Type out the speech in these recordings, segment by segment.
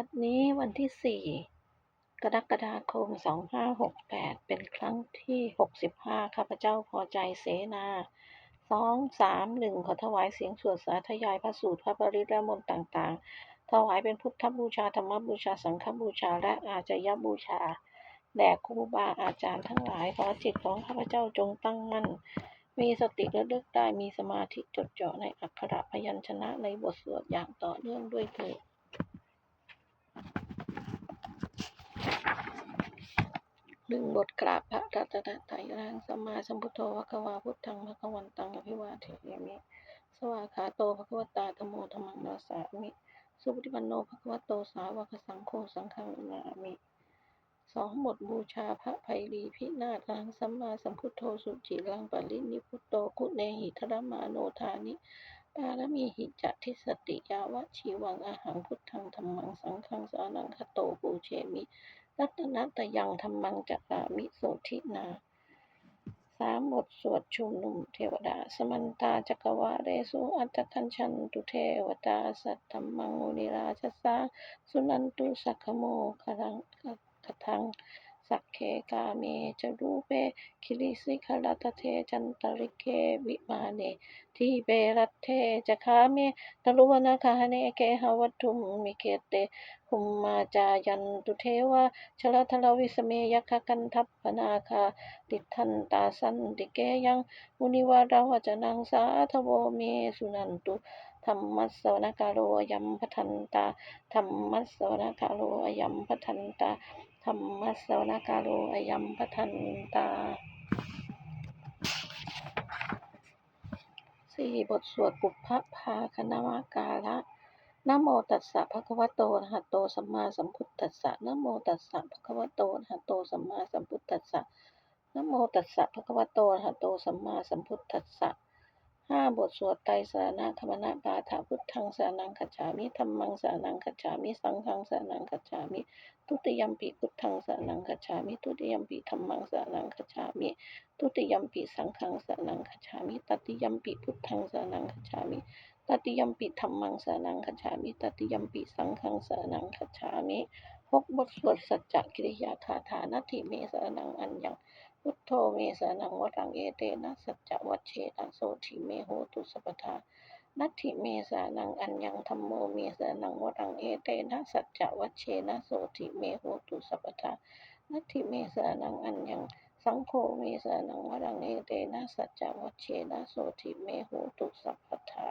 บัดนี้วันที่ 4 กรกฎาคม 2568 เป็นครั้งที่ 65 ข้าพเจ้าพอใจเสนา2 3 1ขอถวายเสียงสวดสาธยายพระสูตรพระปริตรและมนต์ต่างๆ ถวายเป็นพุทธบูชาธรรมบูชาสังฆบูชาและอาจยบูชาแด่ครูบาอาจารย์ทั้งหลายขอจิตของข้าพเจ้าจงตั้งมั่น มีสติระลึกได้มีสมาธิจดจ่อในอักขระพยัญชนะในบทสวดอย่างต่อเนื่องด้วยเถิด หนึ่งบทกราบพระรัตนตรัยร่างสมาสัมพุทโธภควาพุทธังภควันตังอภิวาเทมิ สวาขาโตภควตาธโมธรรมังนาสามิสุปฏิปันโนภควโตสาวกสังโฆสังฆังนามิสองบทบูชาพระไพรีพินาศรังสัมมาสัมพุทโธสุจิรังปรินิพุตโตกุเนหิทรมาโนทานิปารมีหิจัทิสติยาวะชีวังอาหังพุทธังธรรมังสังฆังสานังคโตปูเชมิ รัตนตยังธรรมังจักามิโสธินาสามบทสวดชุมนุมเทวดา สมันตาจักวาเรสุอัตคัญชันตุเทวตา สัตธรรมังุนิราชสาสุนันตุสักขโมคลังคทัง สักเคกาเมจะรูเปคิริสิขลัตเทจันตริเกวิมาเนทีเปรัตเทจะคาเมตลุวนาคาเนเกหวัตุมมิเกเตภุมมาจายันตุเทวะชลทลวิสเมยคกันทัพพนาคาติทันตาสันติเกยังมุนิวาราวจนังสาทโวเมสุนันตุธรรมัสสวนกาโลยัมพทันตาธรรมัสสวนกาโลยัมพทันตา รรมัสวนากาโลอยัมพทันตาสี่บทสวดปุพพภาคณมกาละนโมตัสสะภะคะวะโตอะหะโตสัมมาสัมพุทธัสสะนโมตัสสะภะคะวะโตอะหะโตสัมมาสัมพุทธัสสะนโมตัสสะภะคะวะโตอะหะโตสัมมาสัมพุทธัสสะ ห้าบทสวดไตรสรณคมนะปาฐาพุทธังสรนังคัจามิธัมมังสรนังคัจามิสังฆังสรนังคัจามิ ทุติยมปิพุทธังสรนังคัจามิ ทุติยมปิธัมมังสรนังคัจามิ ทุติยมปิสังฆังสรนังคัจามิ ตติยมปิพุทธังสรนังคัจามิ ตติยมปิธัมมังสรนังคัจามิ ตติยมปิสังฆังสรนังคัจามิ หกบทสวดสัจจกิริยาคาถานาทิเมสนังอัญญังพุทโธเมสนังวรังเอเตนะสัจจวัชเชนะโสทิเมโหตุสัพพทานัตถิเมสานังอัญญังธรรมโมเมสานังวรังเอเตนะสัจจวัชเชนะโสทิเมโหตุสัพพทานัตถิเมสานังอัญญังสังโฆเมสานังวรังเอเตนะสัจจวัชเชนะโสทิเมโหตุสัพพทา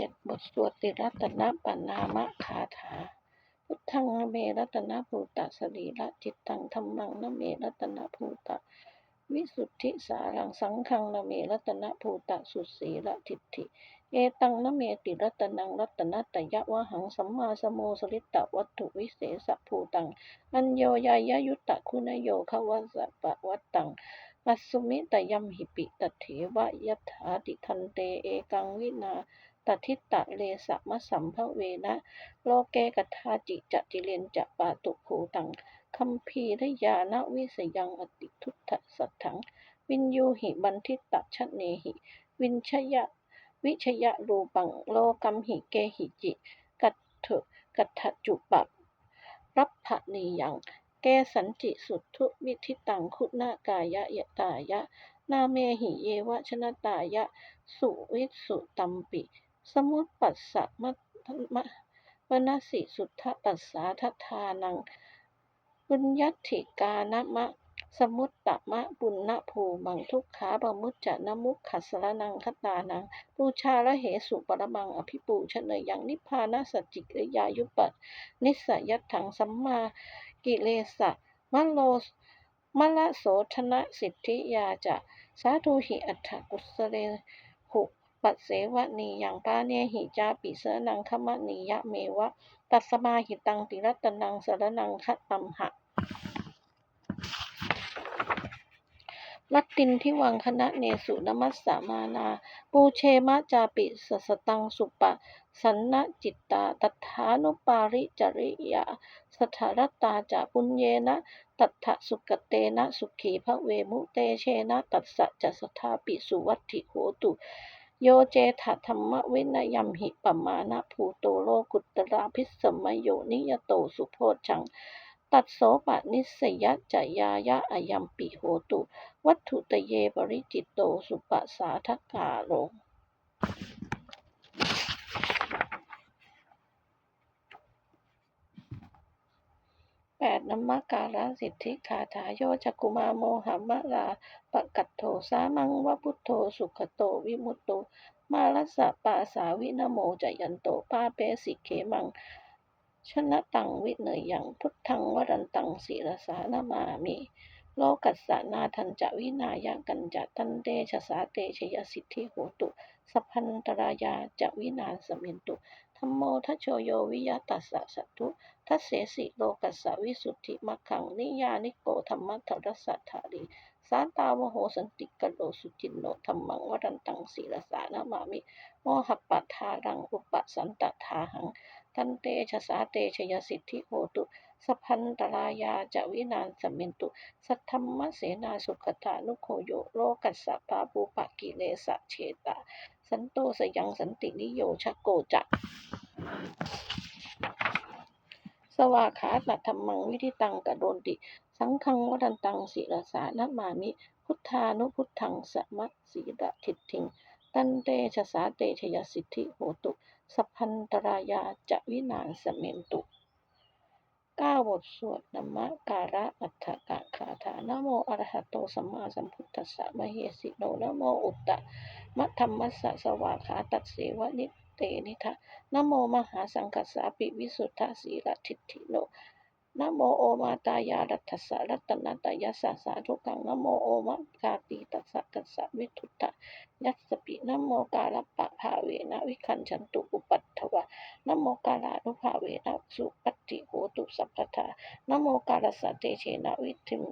จ็ดบทสวดติรัตนปนามะคาถา พุทธังนเมรัตนภูตะสรีระจิตตังธรรมังนเมรัตนภูตะ วิสุทธิสารังสังฆังนเมรัตนภูตะสุสีละทิฏฐิ เอตังนเมติรัตนังรัตนตยะวะหังสัมมาสมโมสริตตวัตถุวิเศษภูตัง อัญโยยายยุตตะคุณโยขวัสะปะวัตตังปัสสุมิตยัมหิปิตเถวะยัถาติทันเตเอกังวินา ทิตตะเลสะมะสัมภเวนะ โลเกกัทาจิจะจิเรนจะปาตุภูตังคัมภีรยานะวิสยังอติทุตถสัทถัง วินยูหิบันทิตะชะเนหิ วินชยะ วิชยะรูปังโลกัมหิเกหิจิ กัตถุกัตถจุปะรับภนียังเกสันจิสุทธุวิธิตังคุณากายะยะตายะ นาเมหิเยวะชนะตายะ สุวิสุตัมปิ สมุตปัสสะมะมะมนสิสุทธปัสสาทธานังบุญญัติกานมะ สมุตตะมะบุญนะภูมังทุกขาบมุจจะนมุขขัสสรนังคตานังปูชาละเหสุปรมังอภิปูชเนยยังนิพพานสัจจิกยายุปัตนิสสยัตถังสัมมากิเลสะมะโลมะละโสธนะสิทธิยาจะสาธุหิอัฏฐกุสเลหุ ปัสเสวะนียังปาเนหิจาปิเสนังขมะนียะเมวะ ตัสมาหิตังติรัตนังสรนังคตัมหะลัตตินทิวังคณะเนสุนมัสสามานา ปูเชมะจาปิสสตังสุปะ สันนจิตตา ตัฐานุปาริจริยา สถารตตาจาปุญเยนะ ตัทธสุกเตนะ สุขีพระเวมุเตเชนะ ตัสสะจะสทาปิสุวัตถิโหตุ โยเจถะธรรมวินยัมหิปมานะภูโตโลกุตตราพิสมโยนิยโตสุโพชัง ตัดโสปะนิสยะจยายะอายัมปิโหตุ วัตถุตเยบริจิตโตสุปสาทกาโล แปดนัมมการะสิทธิคาถาโยจักุมาโมหมะลาปะกัตโถสามังวะพุทโธสุขโตวิมุตโต มาลัสสะปาสาวินโมจยันโตปาเปสิเขมัง ชนะตังวิเนยยังพุทธังวรันตังศีรสานามามิ โลกัสสนาทันจะวินายากันจะตันเตชะสาเตชยสิทธิโหตุ สัพพันตรายาจะวินานสเมนตุ ธรรมโมทัชโชโยวิยตัสสะสัตตุทัสเสสิโลกัสสะวิสุทธิมัคขังนิยานิโกธรรมัทรสสะธารีสาตาวโหสันติกโลสุจินโนธรรมังวรันตังศีรสานามามิ โมหปปทารังอุปสันตทาหังทันเตชะสาเตชยสิทธิโหตุสัพพันตรายาจะวินานสมินตุ สัทธรรมเสนาสุขตานุโคโยโลกัสสะปาปูปะกิเลสะเชตา สันโตสยังสันตินิโยชโกจักสวาขาตัธรรมังวิธิตังกะโดนติ สังฆังวรันตังศิรสานะมามิ พุทธานุพุทธังสมะสีระทิฏฐิง ตันเตชะสาเตชยสิทธิโหตุสัพพันตรายาจะวินานสเมนตุก้าบทสวดนมะการะอัฏฐกะคาถานะโมอระหะโตสัมมาสัมพุทธัสสะมะเหสิโนนะโมอุตตะ มะธรรมัสสะสวาขาตัดเสวนิเตนิทะนโมมหาสังกัสสาปิวิสุทธสีลทิฏฐิโนนโมโอมาตายารัตสสะรัตนตายาสสะสาธุกังนโมโอมะกาตีตัสสะตัสสะวิทุตตะยัสสปินโมกาลปะภาเวนะวิคันฉันตุอุปัตถวะนโมกาลานุภาเวนะสุปัตติโหตุสัพพทานโมกาลสะเตเชนะวิทิม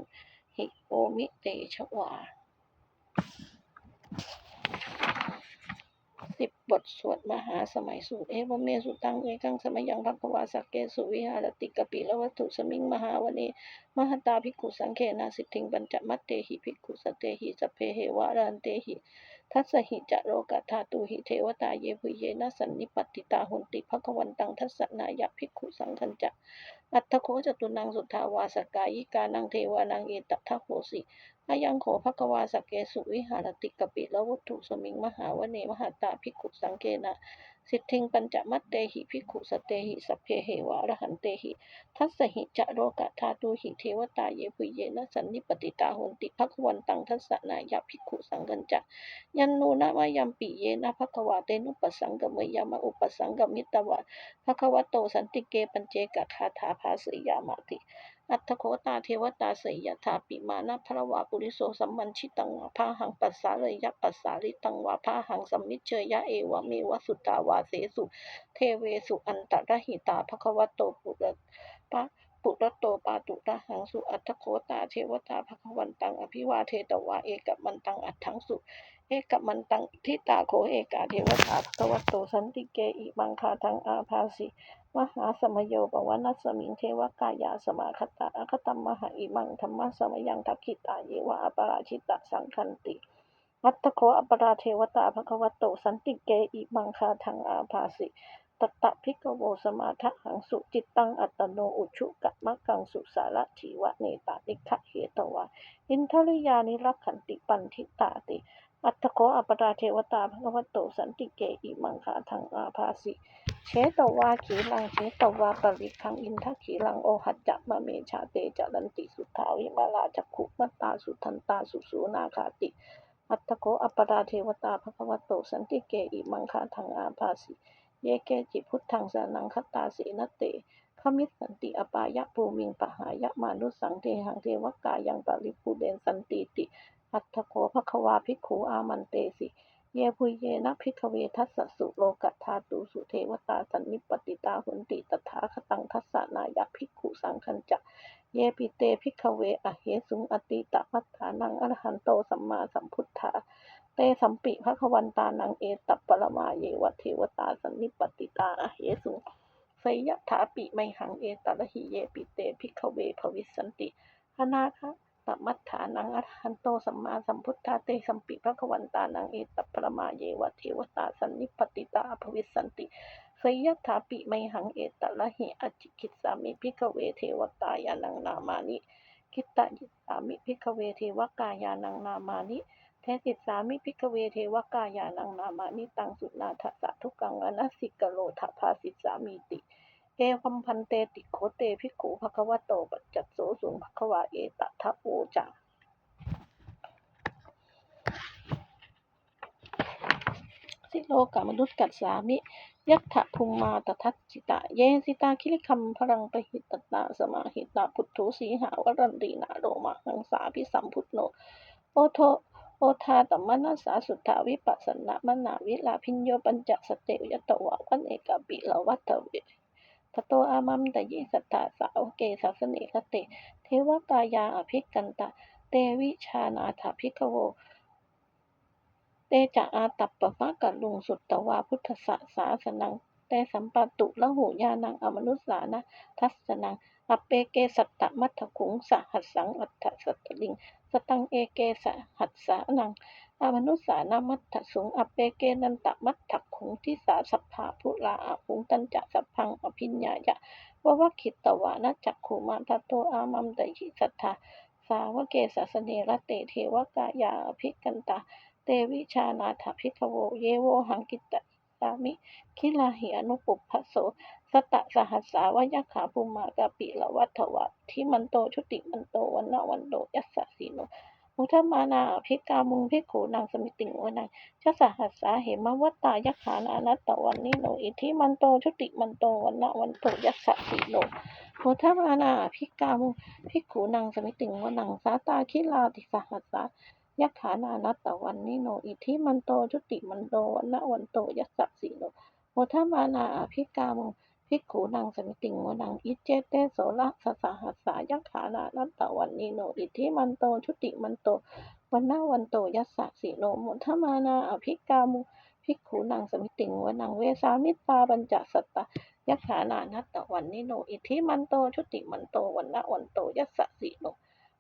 หิโอมิเตชวา สิบบทสวดมหาสมัยสูตร เอวเมสุตังเอกังสมัยยังพักวาสักเกสุวิหารติกปิละวัตถุสมิงมหาวเนมหตาภิกขุสังเคนาสิทิงปัญจมัตเตหิภิกขุสเตหิสเพเหวารันเตหิ ทัสหิจะโรกธาตุหิเทวตาเยปุเยนะสันนิปติตาหุนติภควันตังทัสนายภิกขุสังคันจะอัตถโคจตุนังสุทธาวาสกายิกานังเทวานังเอตทัพโหสิ อายังโขภควาสกเกสุวิหารติกปิละวัตถุสมิงมหาวเนมหาตาภิกขุสังเกนะสิทธิงปัญจมัตเตหิภิกขุสเตหิสัพเพเหวะรหันเตหิ ทัสหิจะโรกะธาตุหิเทวตาเยปุเยนะสันนิปติตาหุนติภควันตังทัสนายะภิกขุสังกัญจะยันโนนะมายัมปิเยนะภควาเตนุปสังกมยามะอุปสังกมิตวะภควโตสันติเกปัญเจกะคาถาภาสยามาติ อัตโคตาเทวตาสยยถาปิมานะพระวาปุริโสสัมมันชิตังวาพาหังปัสสาเลยะปัสสาลิตังวาพาหังสัมมิเชยะเอวะเมวะสุตาวาเสสุ เทเวสุอันตรหิตาภควโตปุระปะปุรโตปาตุระหังสุอัตโคตาเทวตาภควันตังอภิวาเทตวาเอกมันตังอัตถังสุ เอกมันตังทิตาโคเอกาเทวตาภควโตสันติเกอิมังคาทังอาภาสิ มหาสมโยปวนัสสมิงเทวกายาสมาคตาอคตัมมหาอิมังธรรมะสมยังทักขิตาเยวะอปราชิตะสังคันติอัตโคอปราเทวตาภควโตสันติเกอิมังคาทังอาภาสิตตะพิกโวสมาทะหังสุจิตตังอัตตโนอุชุกะมะกังสุสาระถีวะเนตานิคะเหตวะอินทริยานิรักขันติปันทิตาติ อัตถโคอปราเทวตาภควโตสันติเกอิมังคาทังอาภาสิเชตวาขีลังเชตวาปริคังอินทขีลังโอหัจจะมะเมชาเตจรันติสุทาวิมาลาจักขุมัตตาสุทันตาสุสูนาคาติอัตโคอปราเทวตาภควโตสันติเกอิมังคาทังอาภาสิเยเกจิพุทธังสานังคตาสีนเตขมิตสันติอปายะภูมิงปหายะมานุสังเทหังเทวกายังปริภูเดนสันติติ อัตถโคภควาภิกขุอามันเตสิ เยพุเยนะพิกเวทัสสุโลกัตถาตุสุเทวตาสันนิปติตาหุนติตถาคตังทัสสนายภิกขุสังคัญจะเยปิเตพิกเวอะเหสุงอติตะมัฏฐานังอรหันโตสัมมาสัมพุทธาเตสัมปิภควันตานังเอตัปปรมาเยวเทวตาสันนิปติตาอะเหสุงไสยถาปิไมหังเอตระหิเยปิเตพิกเวภวิสันติหนาคะ ตมัฏฐานังอรหันโตสัมมาสัมพุทธาเตสัมปิภควันตานังเอตัปปรมาเยวะเทวตาสันนิปติตาภวิสันติไสยถาปิไมหังเอตระหิอจิกิจสามิพิกเวเทวตายานังนามานิกิตตยิสามิพิกเวเทวกายานังนามานิเทติสามิพิกเวเทวกายานังนามานิตังสุนาทัสสะทุกังอนัสสิกโลทภาสิสามีติ เอวัมพันเตติโคเตภิกขุภควโตปัจจัตโสสุงภควาเอตทะโอจาสิโลกามนุษย์กัสสามิ ยัตถะภูมิมาตทัสจิตะ เยสิตาคิริคัมพลังปหิตตาสมาหิตาพุทโธสีหาวรันตีนาโรมาหังสาพิสัมพุทโน โอโทโอทาตัมมนาสาสุทธาวิปัสสนามนาวิลาพิญโยปัญจสเตยตวะวันเอกปิลวัตเว ตโตอามัมตยิสัทธาสาวเกสัสเนคเต เทวกายาอภิกันตะ เตวิชานาถาภิกโว เตจะอาตัปปะมะกัลุงสุตตวาพุทธสสาสนังเตสัมปตุละหูญานังอมนุสสานะทัสสนังอเปเกสัตตมัทถขุงสหัสสังอัตถสัตตลิง สตังเอเกสหัสสานัง อมนุสสานามัตถสุงอเปเกนันตมัตถขุงทิสาสัพพาพุลาอาหุงตันจะสัพพังอภิญญายะวะวะคิตตวานะจักขุมาตโตอามัมตยิสัทธาสาวเกสสเนระเตเทวกายาภิกันตา เตวิชานาถพิกโวเยโวหังกิตตสามิคิลาหิอนุปุพพโสสตะสหัสสาวยะขาภูมากาปิละวัฏวัตทิมันโตชุติมันโตวันนวันโตยัสสะสีโน มุทมานาอภิกามุงภิขูนางสมิติงวนังชะสหัสสาเหมวัตตายะขานานัตตวันนิโนอิทิมันโตชุติมันโตวันนะวันโตยัสสะสีโนมุทมานาอภิกามุงภิขูนางสมิติงวนังสาตาคิลาติสหัสสายักขานานัตตวันนิโนอิทิมันโตชุติมันโตวันนะวันโตยัสสะสีโนโมทมานาอภิกามุง ภิกขุนังสมิติงวนังอิเจเตโสละสสหัสสายักขานานัตตวันนิโนอิทธิมันโตชุติมันโตวันนะวันโตยัสสะสีโนโมทมานาอภิกามุภิกขุนังสมิติงวนังเวสามิตาปัญจสัตตายักขานานัตตวันนิโนอิทธิมันโตชุติมันโตวันนะวันโตยัสสะสีโน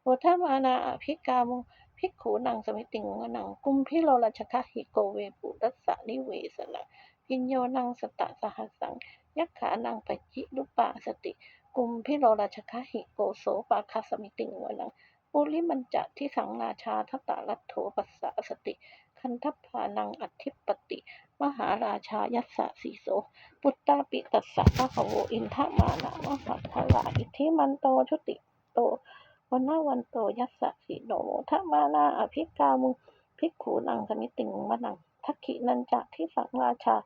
โมทมานาอภิกามุภิกขุนังสมิติงวนังกุมพิโลราชคะหิโกเวปุรัสสะนิเวสนะพิญโยนังสตะสหัสสัง ยักขานังปจิลุปาสติ กุมพิโลราชคะหิโกโสปาคาสมิติงวนังปุริมันจะที่สังราชาทัตตาลัทโธปัสสะสติ คันทัพพานังอธิปติ มหาราชายัสสะสีโส ปุตตาปิตัสสะพะคะโวอินทมานามหัตถลาอิทธิมันโตชุติโตวันนาวันโตยัสสะสีโนโมทมานาอภิกามุภิกขุนังสมิติงวนังทักขินันจะที่สังราชา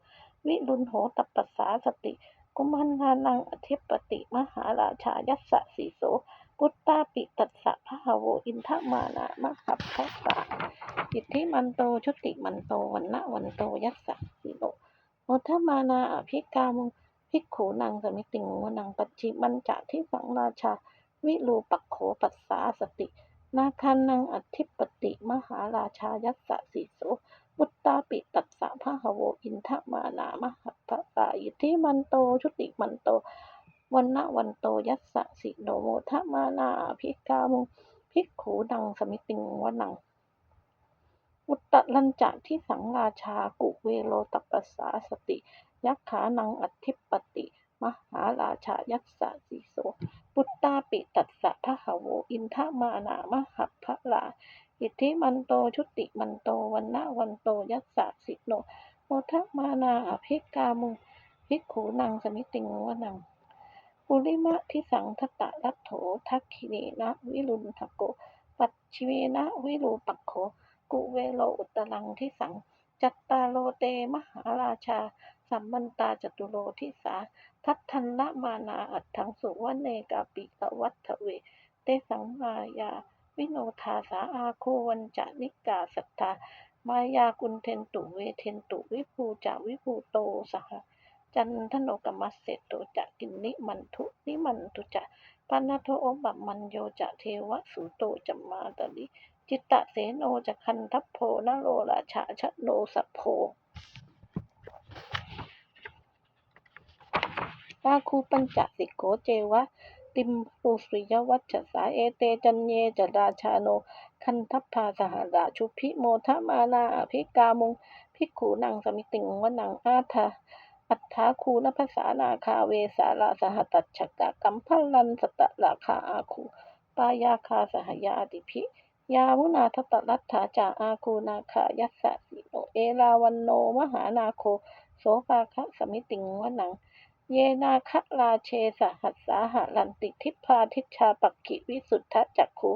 วิรุณโหตปัสสาสติ กุมันงานังอธิปติ มหาราชายัสสะสีโสพุตตาปิตัสสะพะหโวอินทมานามหัพพะสาอิทธิมันโตชุติมันโตวันนะวันโตยัสสะสีโนโมทมานาอภิกามุภิกขุนังสมิติงวนังปัจฉิมันจะที่สังราชา วิรูปักโขปัสสาสติ นาคันนังอธิปติ มหาราชายัสสะสีโส พุตตาปิตัสสะพะหะโวอินทมานามหัพพะสาอิทิมันโตชุติมันโตวันนะวันโตยัสสะสิโนโมทมานาภิกามุภิกขุนังสมิติงวนังอุตตลัญจะที่สังราชากุเวโลตัปปสสาสติ ยักขานังอธิปติ มหาราชายัสสะสีโสปุตตาปิตัสสะพะหะโวอินทมานา มหัพพะลา อิทธิมันโตชุติมันโตวันนะวันโตยัสสะสิโนโมทมานาอภิกามุภิกขุนังสมิติงวนังปุริมะทิสังทตะรัตโถทักขิเนนะวิรุณทโก ปัจฉิเวนะวิรูปักโข กุเวโลอุตรังทิสัง จัตตาโลเตมหาราชา สัมมันตาจตุโลทิสา ทัตทันละมานาอัตถังสุวเนกาปิตวัตถเว เตสังมายา วิโนทาสาอาโควันจะนิกาสัทธามายากุลเทนตุเวเทนตุวิภูจาวิภูโตสหจันทโนกมัสเสโตจะกินนิมันทุนิมันตุจะปนโทโอบัมมันโยจะเทวสุโตจะมาตลิจิตตะเสโนจะคันทัพโพนโรราชาชะโนสัพโพอาคูปัญจสิกโขเจวะ ติมปูสุยวัชสาเอเตจันเยจราชาโน คันทัพพาสหราชุพิโมทมานาอภิกามุงภิกขูนังสมิติงวนังอาทาอัฏฐาคูนภาษานาคาเวสาราสหตัจฉกะกัมพัลลันสตะราคาอาคูปายาคาสหยาติพิยามุนาทตรัตถาจาอาคูนาคายัสสะสิโนเอราวันโนมหานาโคโสภาคะสมิติงวนัง เยนาคราเชสหัสสาหลันติทิพาทิชาปักขิวิสุทธจักขุ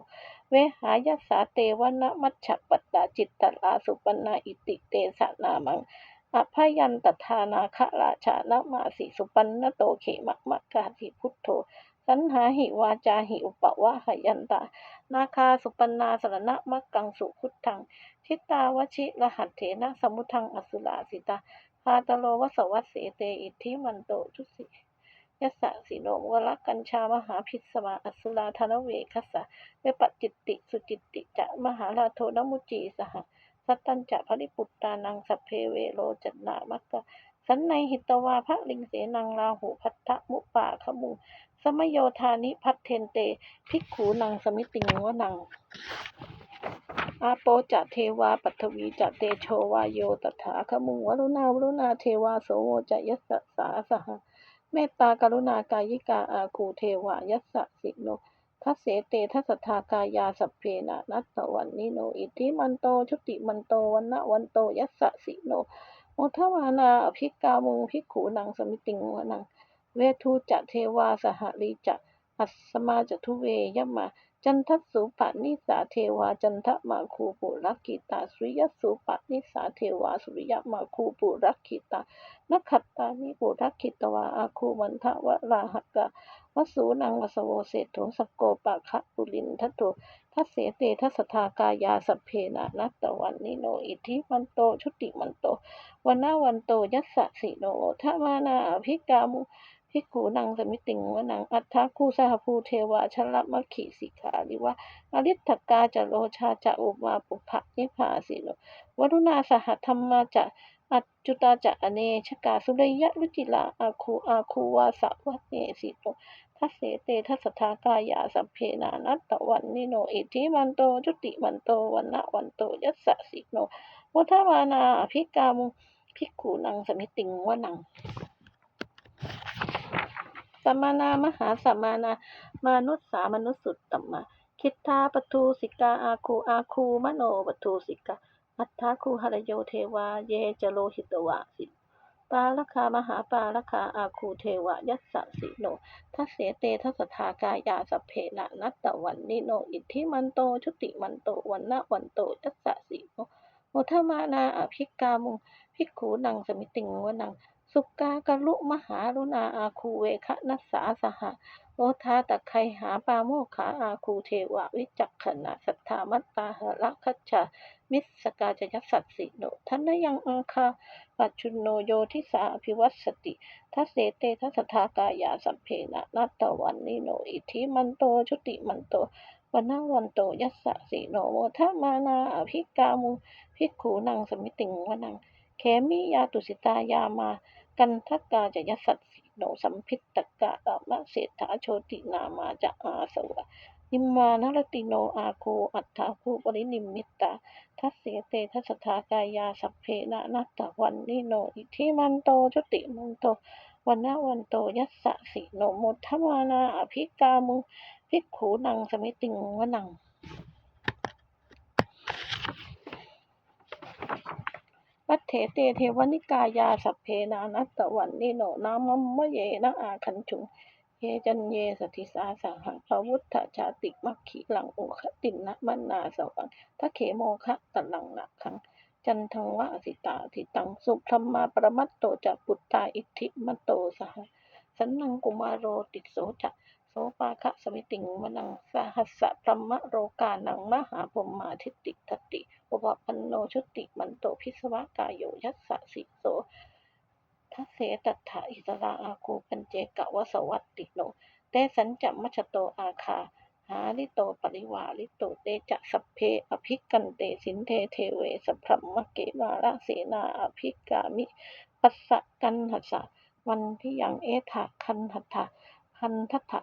เวหายสาเตวนะมัชฌปตตาจิตตลาสุปนาอิติเตสนามังอภยันตทานาคราชานะมาสิสุปันนโตเขมะมะกาทิพุทโธสันหาหิวาจาหิอุปวะหยันตา นาคาสุปนาสรณะมักกังสุพุทธังชิตาวชิรหัตเถนะสมุทังอสุลาสิตา พาตโลวสวัสเสเตอิทธิมันโตทุสิยัสสะสิโนวรกัญชามหาพิสมาอสุราธนเวคัสสะเวปจิตติ สุจิตติจะมหาลาโทนมุจีสหสัตตัญจะภริปุตตานังสัพเพเวโรจันนามักกะสันในหิตวาพระลิงเสนังลาหูพัทธมุปาขมุงสมโยธานิพัทเทนเต ภิกขูนังสมิติงวนัง อาโปจะเทวาปัทวีจะเตโชวาโยตถาคมุงวรุณาวรุณาเทวาโสโวจะยัสสะสาสหเมตตากรุณากายิกาอาคูเทวายัสสะสิโนทัสเสเตทัสสทากายาสัพเพนะนัสสวันนิโน อิทิมันโตชุติมันโตวันนะวันโตยัสสะสิโนโมทวานาอภิกามุงภิกขูนังสมิติงวนัง เวทูจะเทวาสหริจะอัสสมาจทุเวยมมา จันทสุปนิสาเทวา จันทมาคูปุรักขิตาสุริยสุปนิสาเทวา สุริยมาคูปุรักขิตานักขัตตานิปุรักขิตวาอาคูมันทวราหกะวสูนังวสโวเศโถสกโกปะคะปุลินทัตโตทัสเสเตทัสทากายาสเพนะนัตตวันนิโนอิทธิมันโตชุติมันโตวันนาวันโตยัสสะสิโนทมานาอภิกามุ ภิกขูนังสมิติงวนังอัฏฐาคูสหภูเทวาชละมะขีสิกาลิวะอริทธกาจะโลชาจะอุมาปุภะนิพาสิโนวรุณาสหธรรมาจะอัจจุตาจะอเนชกาสุริยะรุจิลาอาคูอาคูวาสวะเนสิโนทัสเสเตทัสทากายาสัพเพนานัตตวันนิโนอิทิมันโตจุติมันโตวันนะวันโตยัสสะสิโนวัฏวานาภิกามุภิกขูนังสมิติงวนัง สัมมานามหาสัมมานา มานุสสามนุสสุตตมมา คิทธาปทูสิกาอาคูอาคูมโนปทูสิกา อัฏฐาคูหรโยเทวา เยจโลหิตวาสิปาลคามหาปาลคาอาคูเทวายัสสะสิโนทัสเสเตทัสสทากายาสเพนะนัตตวันนิโน อิทธิมันโต ชุติมันโต วันนะวันโต ยัสสะสิโนโมทมานาอภิกามุง ภิกขูนังสมิติงวนัง สุกากลุมหารุณาอาคูเวคะนัสสาสหะโอทาตะไคหาปาโมขาอาคูเทวะวิจักขณะสัทธามัตตาหะละคัจฉามิสกาจยัสสัตสิโนทันนยังอังคาปัจจุโนโยทิสาอภิวัสสติทัสเสเตทัสทากายาสัพเพนะนัตตวันนิโนอิทิมันโตชุติมันโตวันนาวันโตยัสสะสิโนโมทมานาอภิกามุภิกขูนังสมิติงวนัง เขมิยาตุสิตายามา กันทักกาจะยสัตสิโนสัมพิตตกะอะมะเศรษฐาโชตินามาจะอาสวะนิมมานรติโนอาโคอัฏฐาภูปรินิมิตตาทัสเสเตทัสสทากายาสัพเพนะนัตตะวันนิโนอิทิมันโตจุติมันโตวันนาวันโตยัสสะสิโนโมทมานาอภิกามุ ภิกขูนังสมิติงวนัง วัฏเถเตเทวนิกายาสัพเพนานัตตวันนิโนนามัมมะเยนะอาคันชุงเยจันเยสติสาสังหังพระวุฒชาติมัคคิลังโอคตินนะมันนาสวังทะเขโมคะตะลังนะคังจันทังวะสิตาทิตังสุพรมมาประมัตโตจะปุตตาอิทธิมตโตสหสันนังกุมารโรติโสจะโสปาคะสมิติงมนังสหัสสะพรหมโรกานังมหาพรหมาทิติทัต ติอุปปันโนชุติมันโตพิสวะกายโยยัสสะสิโสทัเสตัถะอิสราอาคูปัญเจกะวสวัตติโนเตสัญจะมัชโตอาคา หาลิโตปริวาลิโตเตจะสัพเพอภิกันเตสินเทเทเวสพรหมเกมาละเสนาอภิกามิปัสสะกันหัสสะวันที่ยังเอถะคันหัตถะคันทัตถะ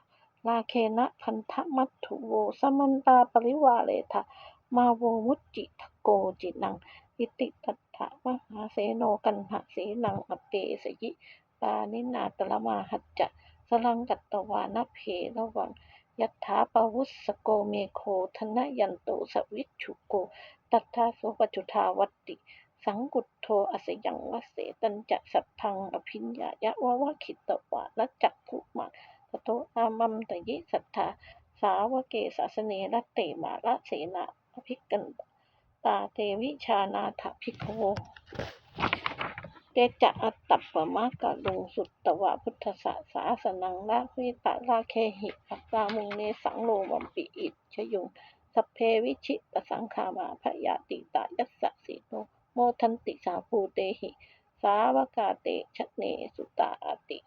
ลาเคนะพันธมัตถุโวสมันตาปริวาเลทะ มาโวมุจจิทโกจินังอิติตัตถะมหาเสโนกันหะเสนังอเปสยิปานินาตละมาหัจจะสลังกัตตวานเพระวังยัตถาปวุสสโกเมโคธนยันโตสวิชชุโก ตัทธาโสปจุทาวัตติ สังกุตโทอสยังวเสตันจะสัพพังอภิญญายะวะวะขิตวะละจักขุมาตโตอามัมตยิสัทธาสาวเกสาสเนรเตมาละเสนา อภิกันตาเตวิชานาถภิโวเตจะอัตตัปะมะกะลุงสุตตวะพุทธสาสาสนังละวิตะลาเคหิปักามุงเนสังโลวัมปิอิชยุงสเพวิชิตสังขามาพยาติตายัสสะสิโนโมทันติสาภูเตหิ สาวกาเตชะเนสุตาอติ